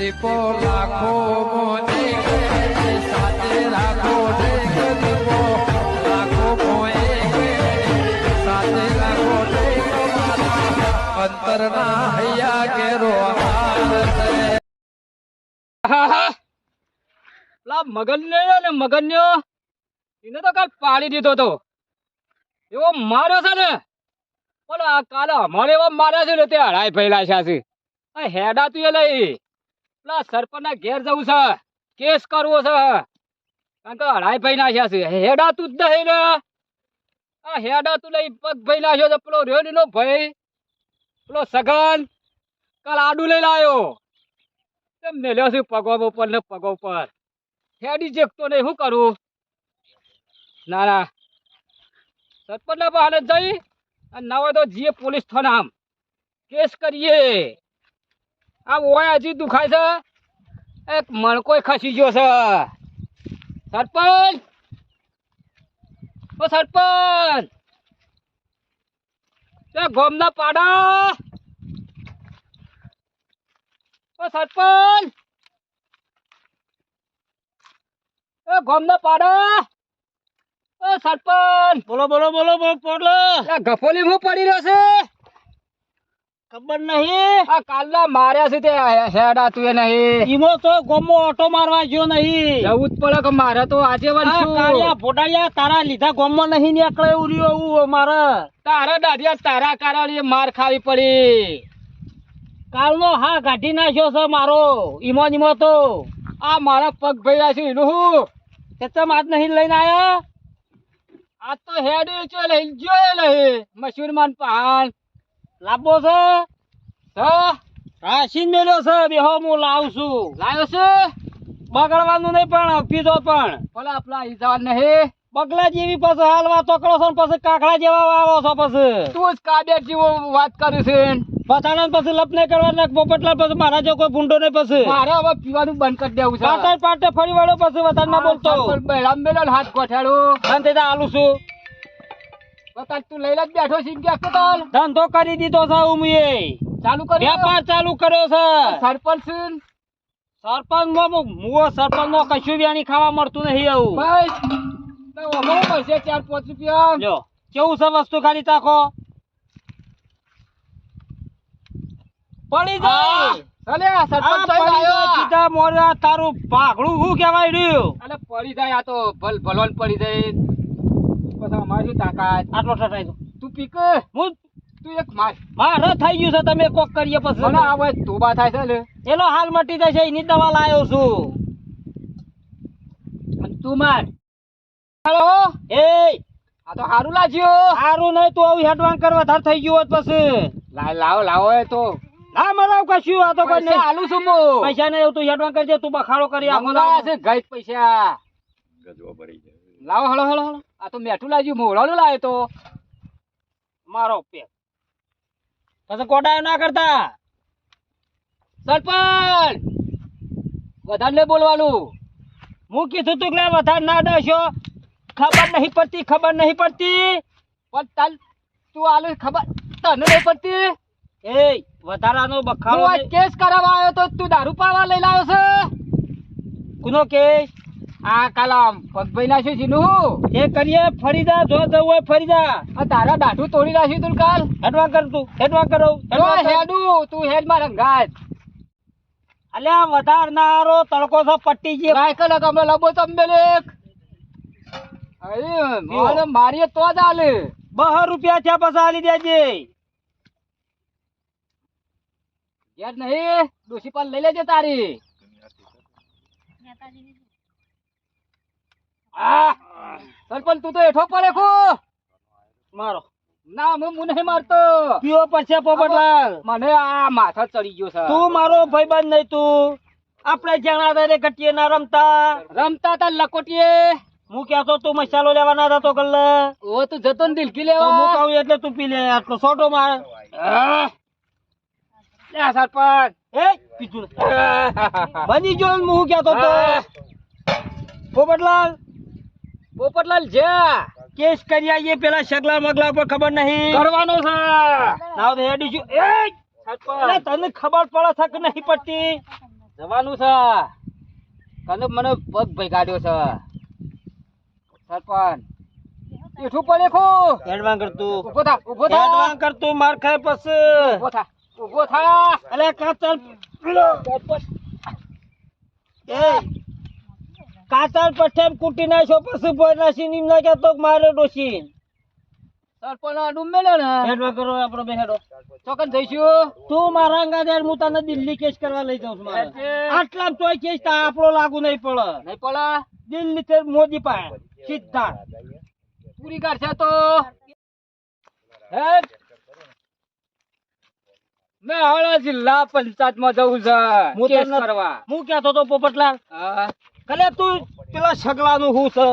દીપો લાખો મોને સાથે એને તો કાલ પાડી દીધો તો. એવો માર્યો છે ને. પણ કાલે અમારે એવા માર્યા છે ને તે હરાય પહેલા છે હેડા તું એ લઈ. પેલા સરપંચ ના ઘેર જવું છે. કેસ કરવો છે. કારણ કે હરાય ભાઈ નાખ્યા છે. હેડા તું જ નહીં ને. આ હેડા તું લઈ પગ ભાઈ નાખ્યો છે. પેલો રેડી નો ભાઈ, પેલો સગન કાલ આડું લઈ લાયો તેમ મેલ્યો છે પગો ઉપર ને પગો ઉપર? હેડી જેકતો નહીં. શું કરું? ના ના. સરપંચ ના બહાને જઈ અને ના હોય તો જીએ પોલીસ થાના કેસ કરીએ. આ ઓય હજી દુખાય છે. એક મણકોય ખસી ગયો છે. સરપંચ! ઓ સરપંચ! તે ગોમના પાડા! ઓ સરપંચ! એ ગોમના પાડા! ઓ સરપંચ! બોલો બોલો બોલો બોલો પોડલો ગફોલી હું પડી રહ્યો છે. ખબર નહીં? આ કાલના માર્યા છે તે હેડા તું એ નહીં. ઈમો તો ગોમો ઓટો મારવા ગયો નહીં. જવું જ પડે કે મારે તો આજે બનશું કાળિયા ફોટાડિયા તારા લીધા ગોમો નહીં નીકળે એવું રહ્યું એવું મારે તારા દાદિયા તારા કારણે માર ખાવી પડી. કાલનો હા કાઢી નાખ્યો છે મારો. ઈમો ઈમો તો. આ મારા પગ ભર્યા છે એનું હું. તે ચમ આજ નહીં લઈને આવ્યા આ તો હેડ ચો લઈ જોયે નહીં મશીન માન પહાણ લાંબો છે? હા સીન મેલ્યો છે બેહો હું લાવું છું. લાયો છે? બગડવાનું નહીં પણ પીધો પણ. ભલે આપલા ઈ નહીં. બગલા જેવી પછી હાલવા તોકડો છો પછી કાકડા જેવા વાવો છો પછી? તું જ કાબ્યા જેવો વાત કરે છે પથાણા પછી લપને કરવા કરવાના પોપટલા પછી મારા જો કોઈ ભૂંડો નહીં પછી? મારે હવે પીવાનું બંધ કરી દેવું છે. પાટે પાટે ફરી વળ્યો પછી વધારે ના બોલતો. બેડા મેલો હાથ ગોઠાડો. અને તે આલું છું. બતા તું લઈને જ બેઠો છે કે તાલ ધંધો કરી દીધો છે ઉમીએ. ચાલુ વેપાર ચાલુ કર્યો છે. સરપંચ સરપંચમાં મુઓ સરપંચ નો કશું વ્યાણી ખાવા મળતું નહીં એવું બસ તો પૈસે રૂપિયા. જો કેવું છે વસ્તુ ખાલી તાકો પડી જાય. સરપંચ સાહેબ સીધા તારું પાઘડું શું કહેવાય રહ્યું? અલે પડી જાય આ તો ભલ ભલવાન પડી જાય. શું તાકાત. આટલો ટટાઈ દો તું પીક હું? તું એક માર. માર થઈ ગયું છે તમે કોક કરીએ મને પછી આવે તોબા થાય છે ને એનો હાલ મટી જશે એની દવા લાયો છું. અને તું માર. હાલો? એ આ તો સારું લાગ્યું. હારું નહીં તો આવું હેડવાન કરવા વધારે થઈ ગયું હોત પછી. લાવ લાવો લાવો એ તો. ના મરાવ કશું આ તો કોઈ પૈસા નહીં. આલું છું હું. પૈસા નહીં એવું તું હેડવાન કરજે તું બખાડો કરી મંગાયા છે ગઈ પૈસા. લાવો હળો હળો હળો. આ તો મેઠું લાગ્યું મોળાનું લાવ્યો તો. મારો પેક પછી કોટાયો ના કરતા. સરપંચ! વધારે બોલવાનું. હું કીધું તું કે વધારે ના દેશો ખબર નહીં પડતી ખબર નહીં પડતી. પણ તાલ તું આલુ ખબર તને નહીં પડતી. એ વધારાનો બખાડો કેસ કરાવવા આવ્યો તો તું દારૂ પાવા લઈ લાવ્યો છે. કુનો કેસ? આ કાલા પગભાઈ ના શું નું એ કરીએ ફરી જા જો જવું હોય ફરી જા. આ તારા દાઢું તોડી નાખ્યું તું કાલ? હેડવા કર તું હેડવા કરો હેડું તું હેડમાં રંગાત અલ્યા વધારનારો તડકો છે પટ્ટી જે. રાયકલ કમરો લબો તંબેલેક અરે મારે મારીએ તો જ આલે. બહ રૂપિયા છે બસ આલી દેજે. યાર નહીં દોશી પાલ લઈ લેજે તારી. આ સરપંચ તું તો એઠો પડે ખો. મારો. ના હું મારતો. પીવો પડશે પોપટલાલ મને આ માથા ચડી ગયો છે. તું મારો ભાઈબંધ નહીં તું. આપણે જણા તારે ઘટીએ ના રમતા. રમતા તા લકોટીએ. હું કહેતો તું મસાલો લેવાના હતા તો કલ્લે ઓ તું જતો ને દિલકી લેવા. હું કહું એટલે તું પી લે આટલો સોટો માર. લે સરપંચ. એ પીધું બની ગયો હું કહેતો તો પોપટલાલ પોપટલાલ છે કેસ કરી આવીએ પેલા સગલા મગલા પર ખબર નહીં. કરવાનો છે. નાવ હેડી છું એ તને ખબર પડે છે કે નહીં પડતી? જવાનું છે. કને મને પગ ભગાડ્યો છે. સરપંચ. એઠું પડે ખો. હેડવાન કરતું ઊભો થા ઊભો થા. હેડવાન કરતું માર ખાય પછી. ઊભો થા ઊભો થા. અલે કાતર એ કાતર પઠેમ કુટી નાખ્યો પછી ભોય નાસી નીમ નાખ્યા તો મારે ડોસી સરપંચ આડું મેલ્યો ને? હેડવા કરો આપણો બે હેડો. ચોકન જઈશું તું મારા અંગાતે હું તને દિલ્હી કેસ કરવા લઈ જાઉં છું મારે. આટલા તોય કેસ તા આપણો લાગુ નહીં પડે. નહીં પડે? દિલ્હી થી મોદી પાસે. સીધા. પૂરી કાઢશે તો. હેડ. મેં જિલ્લા પંચાયતમાં જવું છે હું કેસ કરવા. હું કહેતો તો પોપટલાલ. હા. કલે તું પેલા સગલાનું હું છે?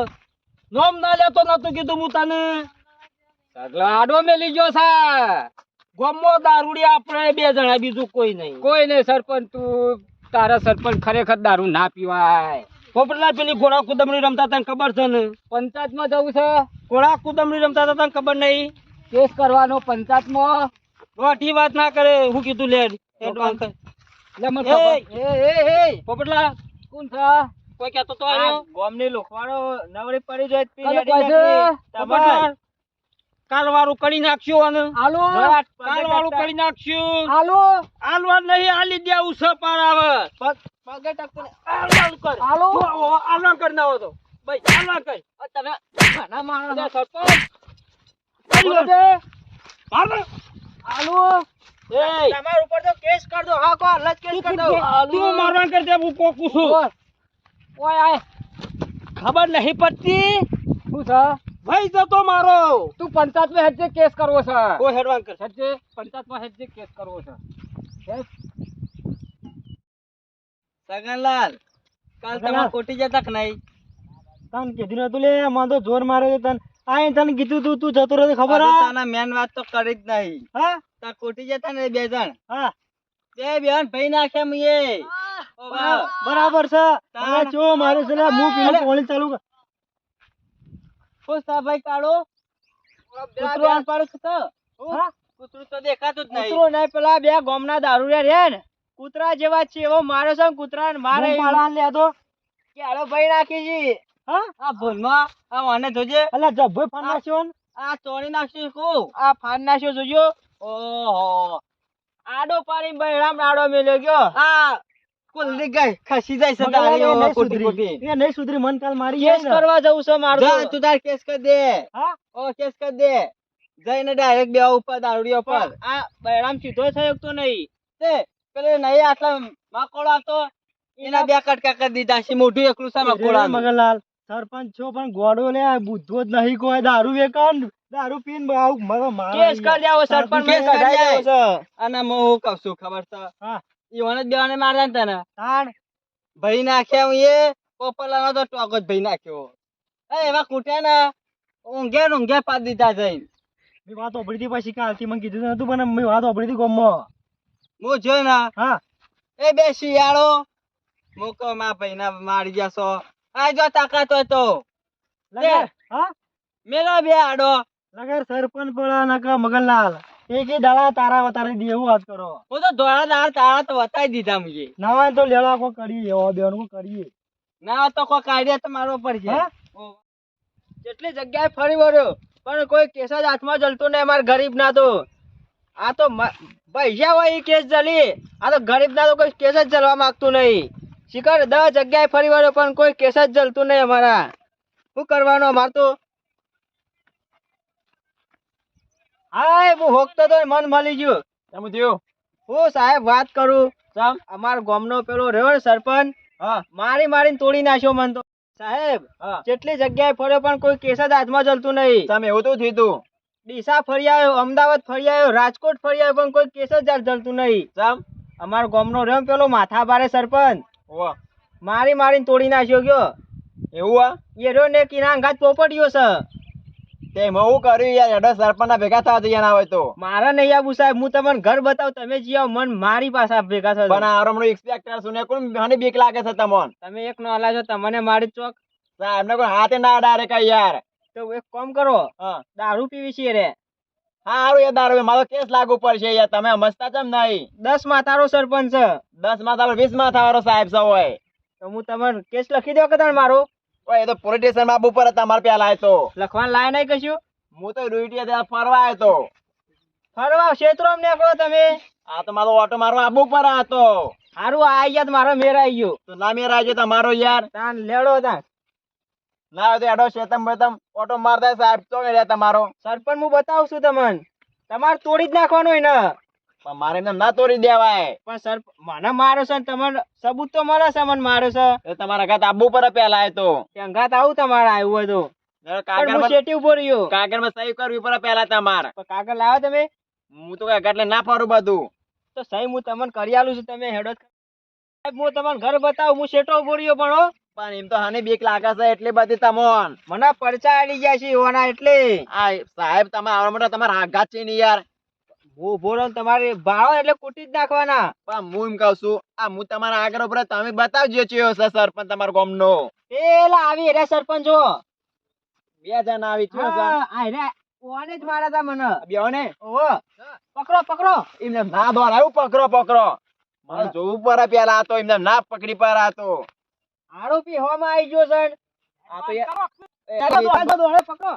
નોમ ના લેતો નતું કીધું હું તને. સગલા આડો મેલી ગયો છે ગમો દારૂડી આપણે બે જણા બીજું કોઈ નહીં. કોઈ નહીં સરપંચ તું તારા સરપંચ ખરેખર દારૂ ના પીવાય. પોપટલાલ પેલી ઘોડા કુદમણી રમતા તને ખબર છે ને? પંચાયતમાં જવું છે? ઘોડા કુદમડી રમતા તને ખબર નહીં? કેસ કરવાનો પંચાયતમાં? દોઢી વાત ના કરે હું કીધું લે એડવાન્સ પોપટલા કોણ છે? કોઈ કહેતો તો આવ્યો ગોમની લોખવાડો નવરી પડી જાય કાલે પાછું પોપટલાલ કાલ વાળું કરી નાખશું અને. આલુ કાલવાળું કરી નાખશું. આલુ આલવા નહીં આલી દેવું છે પાર આવે પગે ટકતો આલવાન કર? આલુ તું કર આલવાન કરી તો. ભાઈ આલવાન કર. તમે ઘણા માણસ. સરપંચ. કરી દે. મારો. આલુ એય, તમારા ઉપર તો કેસ કર દો. હા કો અલગ કેસ કર દો. આલુ તું મારવાન કરી દે હું કોકું છું. ઓય આય. ખબર નહીં પડતી? શું છે? ભાઈ જતો મારો. તું પંચાયતમાં હેડજે કેસ કરવો છે. કોઈ હેડવાન કર. હેડજે પંચાયતમાં હેડજે કેસ કરવો છે. સગનલાલ કાલ તમારે કોટી જતા કે નહીં? તને કીધું નતું લે મને તો જોર મારે તન. આય તન કીધું તું તું જતો રહ્યો ખબર તને મેન વાત તો કરી જ નહીં. હા? તા કોટી જતા ને બે જણ. હા. બે બેન ભાઈ નાખે મુએ. બરાબર બરાબર છે. તારા જો મારે છે હું પેલું પોણી ચાલુ કર. થા ભાઈ કાળો. કૂતરો આમ પાડો છો તો. હા? કૂતરું તો દેખાતું જ નહીં કૂતરો નહીં. પેલા બે ગામના દારૂડિયા રહ્યા ને. કૂતરા જેવા છે એવો મારો છે ને કૂતરા ને મારે પાળા લે તો કે હાલો ભાઈ નાખી જી હા? આ ભૂલમાં આ વાને જોજે. અલા જબ્બો ફાન નાખ્યો આ ચોરી નાખશું કુ આ ફાન નાખ્યો જોજો. ઓહો. આડો ભાઈ રામ આડો મેલ્યો ગયો. આ કુલડી ગઈ ખસી જાય છે મગર તારી એ ઓ નહીં કોટી સુધરી. એ નહીં સુધરી મન કાલ મારી કેસ કરવા જવું છે મારું તું. તાર કેસ કરી દે. હા? ઓ કેસ કરી દે. જઈને ડાયરેક્ટ બે ઉપર દારૂડિયો પર આ બહેરામ સીધો થયો તો નહીં. તે પેલે નહીં આટલા માકોડ આવતો એના બે કટકા કરી દીધા છે મોઢું એકલું છે મકોડા મગનલાલ સરપંચ છો પણ ગોડો લે બુદ્ધો જ નહીં કોઈ દારૂ વેકાન દારૂ પીન આવું મારો મારા કેસ કરી દેવો સરપંચ કેસ કરી દેવો અને હું હું કહું છું ખબર છે? હા. ઈવોને જ બેવાને માર્યા તને. તાણ. ભાઈ નાખ્યા હું એ પોપલાનો તો ટોક જ ભાઈ નાખ્યો. એ એવા કૂટ્યા ને ઊંઘે ને ઊંઘે પાડી દીધા જઈને. મેં વાત ઓભળી હતી પછી કાલથી મને કીધું નતું પણ મેં વાત ઓભળી હતી ગોમમાં. હું જોઈ ને હા. એ બે શિયાળો. મૂકો કહું મારા ભાઈ ના મારી ગયા છો. આ જો તાકાત હોય તો. હા? મેલો બે આડો. લગર સરપંચ પડા નકા મગનલાલ? એક દાડા તારા વતારી દે એવું વાત કરો. હું તો ધોળા દાળ તારા તો વતાઈ દીધા મુજે ના તો લેવા કો કરીએ એવો બેન કો કરીએ. ના તો કોઈ કાઢ્યા તો મારવો પડશે? જેટલી જગ્યાએ ફરી વળ્યો પણ કોઈ કેસ જ હાથમાં જલતો નહીં અમારે ગરીબ ના તો. આ તો પૈસા હોય એ કેસ જલી આ તો ગરીબ ના તો કોઈ કેસ જ જલવા માંગતું નહીં. શિખર દસ જગ્યાએ ફરી વળ્યો પણ કોઈ કેસ જ જલતું નહીં અમારા. શું કરવાનું અમાર તો? હાય હું હોકતો તો મન મળી ગયું. એમ થયું હું સાહેબ વાત કરું. ચમ અમાર ગામનો પેલો રહ્યો સરપંચ હા. મારી મારીને તોડી નાખ્યો મન તો. સાહેબ જેટલી જગ્યાએ ફર્યો પણ કોઈ કેસ જ હાથમાં જલતું નહીં. તમે એવું તો થયું. તું ડીસા ફરી આવ્યો અમદાવાદ ફરી આવ્યો રાજકોટ ફરી આવ્યો પણ કોઈ કેસ જ જલતું નહીં. ચમ અમાર ગામનો રહ્યો પેલો માથા ભારે સરપંચ. ઓ મારી મારીને તોડી નાખ્યો ગયો. એવું આ? એ રહ્યો ને કિના અંગાત પોપટ્યો છે. તે હું કર્યું યાર? એડો સરપંચ ના ભેગા થવા જઈએ ના હોય તો. મારા નહીં આવું સાહેબ હું તમને ઘર બતાવું તમે જી આવો મન મારી પાસે ભેગા થવા પણ આ હમણાં ઇન્સ્પેક્ટર સુને કોણ મને બીક લાગે છે તમોન? તમે એક નો છો તમને મારી ચોક. સાહેબ ને કોઈ હાથે ના ડારે કઈ યાર. તો એક કામ કરો હા. દારૂ પીવી છે રે. હા હારું એ દારૂ મારો કેસ લાગુ પડશે યાર તમે સમજતા કેમ નહીં. દસ માથારો સરપંચ છે. દસ માથા વીસ માથા વાળો સાહેબ સૌ હોય. તો હું તમને કેસ લખી દો કદાચ મારો? ઓય એ તો પોલીસ સ્ટેશનમાં આબુ પર તમારે પેલા તો. લખવાન લાય નહીં કશું? હું તો ડ્યુટી હતા ફરવા આવ્યો તો. ફરવા? ક્ષેત્રો નીકળો તમે. આ તો મારો ઓટો મારવા આબુ પર હતો હારું આ ગયા મારો મેર આવી ગયો. તો ના મેર આવજો તમારો યાર. તાન લેડો તાન. ના તો એડો શેતમ બેતમ ઓટો મારતા સાહેબ તો તમારો. સરપંચ હું બતાવું છું તમને. તમારે તોડી જ નાખવાનું હોય ને. મારે ના તોડી દેવાય. પણ સર મને મારો છે તમને સબૂત તો મળે છે મને મારો છે? તમારા ઘાત આબુ પર પેલા આવ્યો તો. અંગાત આવું તમારે આવ્યું હતું કાગળ ઊભો રહ્યો? કાગળમાં સહી કરવી પડે પેલા તમારે. કાગળ લાવો તમે. હું તો કઈ એટલે ના ફરું બધું. તો સહી હું તમને કરી આલું છું તમે હેડો સાહેબ, હું તમને ઘર બતાવું હું શેટો ઊભો રહ્યો પણ પણ એમ તો હાને બીક લાગે છે એટલી બધી તમોન. મને પરચા આડી ગયા છે એટલે. આ સાહેબ તમે આવવા માટે તમારા આઘાત છે ને યાર. ઊભો રહું તમારે ભાવ એટલે કુટી જ નાખવાના. પણ હું એમ કહું છું આ હું તમારા આગળ ઉપર તમે બતાવજો છો સરપંચ તમારો ગામ નો પેલા આવી રે સરપંચો બે જણ આવી છો. આ રે કોને જ મારા તા મને. બેહો ને ઓહો પકડો પકડો. એમને ના દોર આવ્યું પકડો પકડો. મને જોવું પર પેલા આતો તો એમને ના પકડી પર આતો આરોપી હોમાં આવી ગયો સર આ તો યાર પકડો.